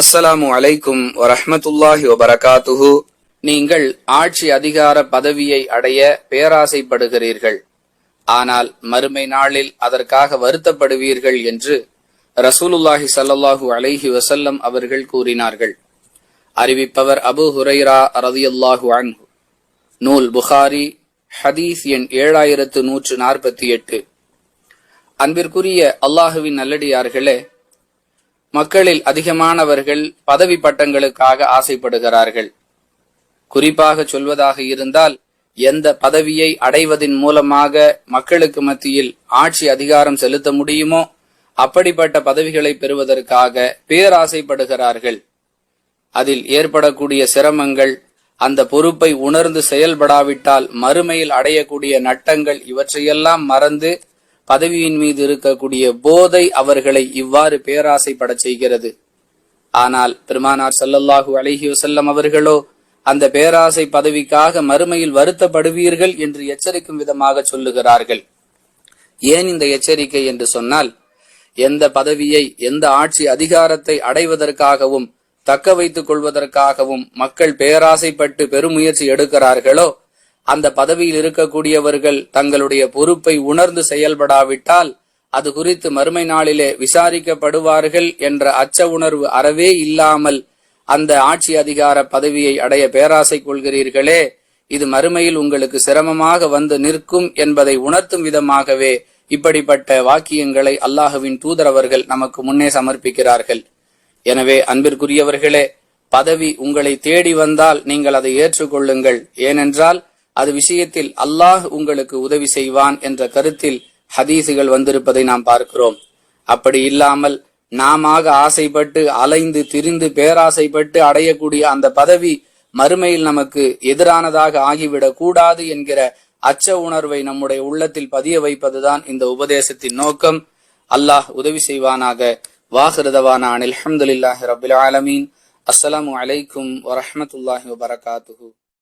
அஸ்ஸலாமு அலைக்கும் வரஹமத்துல்லாஹி வபரகாத்துஹு. நீங்கள் ஆட்சி அதிகார பதவியை அடைய பேராசைப்படுகிறீர்கள். ஆனால் மறுமை நாளில் அதற்காக வருத்தப்படுவீர்கள் என்று ரசூலுல்லாஹி ஸல்லல்லாஹு அலைஹி வசல்லம் அவர்கள் கூறினார்கள். அறிவிப்பவர் அபு ஹுரைரா ரதியுல்லாஹு அன்ஹு. நூல் புகாரி ஹதீஸ் எண் ஏழாயிரத்து நூற்று நாற்பத்தி எட்டு. அன்பிற்குரிய அல்லாஹுவின் நல்லடியார்களே மக்களில் அதிகமானவர்கள் பதவி பட்டங்களுக்காக ஆசைப்படுகிறார்கள். குறிப்பாக சொல்வதாக இருந்தால் எந்த பதவியை அடைவதன் மூலமாக மக்களுக்கு மத்தியில் ஆட்சி அதிகாரம் செலுத்த முடியுமோ அப்படிப்பட்ட பதவிகளை பெறுவதற்காக பேராசைப்படுகிறார்கள். அதில் ஏற்படக்கூடிய சிரமங்கள் அந்த பொறுப்பை உணர்ந்து செயல்படாவிட்டால் மறுமையில் அடையக்கூடிய நட்டங்கள் இவற்றையெல்லாம் மறந்து பதவியின் மீது இருக்கக்கூடிய போதை அவர்களை இவ்வாறு பேராசைப்படச் செய்கிறது. ஆனால் பெருமானார் சல்லல்லாஹூ அலஹி வசல்லம் அவர்களோ அந்த பேராசை பதவிக்காக மறுமையில் வருத்தப்படுவீர்கள் என்று எச்சரிக்கும் விதமாக சொல்லுகிறார்கள். ஏன் இந்த எச்சரிக்கை என்று சொன்னால் எந்த பதவியை எந்த ஆட்சி அதிகாரத்தை அடைவதற்காகவும் தக்க வைத்துக் கொள்வதற்காகவும் மக்கள் பேராசைப்பட்டு பெருமுயற்சி எடுக்கிறார்களோ அந்த பதவியில் இருக்கக்கூடியவர்கள் தங்களுடைய பொறுப்பை உணர்ந்து செயல்படாவிட்டால் அது குறித்து மறுமை நாளிலே விசாரிக்கப்படுவார்கள் என்ற அச்ச உணர்வு அறவே இல்லாமல் அந்த ஆட்சி அதிகார பதவியை அடைய பேராசை கொள்கிறீர்களே. இது மறுமையில் உங்களுக்கு சிரமமாக வந்து நிற்கும் என்பதை உணர்த்தும் விதமாகவே இப்படிப்பட்ட வாக்கியங்களை அல்லாஹுவின் தூதரவர்கள் நமக்கு முன்னே சமர்ப்பிக்கிறார்கள். எனவே அன்பிற்குரியவர்களே பதவி உங்களை தேடி வந்தால் நீங்கள் அதை ஏற்றுக்கொள்ளுங்கள். ஏனென்றால் அது விஷயத்தில் அல்லாஹ் உங்களுக்கு உதவி செய்வான் என்ற கருத்தில் ஹதீசுகள் வந்திருப்பதை நாம் பார்க்கிறோம். அப்படி இல்லாமல் நாம ஆசைப்பட்டு அலைந்து திரிந்து பேராசைப்பட்டு அடையக்கூடிய அந்த பதவி மறுமையில் நமக்கு எதிரானதாக ஆகிவிடக் கூடாது என்கிற அச்ச உணர்வை நம்முடைய உள்ளத்தில் பதிய வைப்பதுதான் இந்த உபதேசத்தின் நோக்கம். அல்லாஹ் உதவி செய்வானாக. வாஹிருதவான அனில் அஹமதுல்லாஹி ரபுல் ஆலமீன். அஸ்லாம் அலைக்கும் வரமத்துல்லாஹி வபரகாத்துஹு.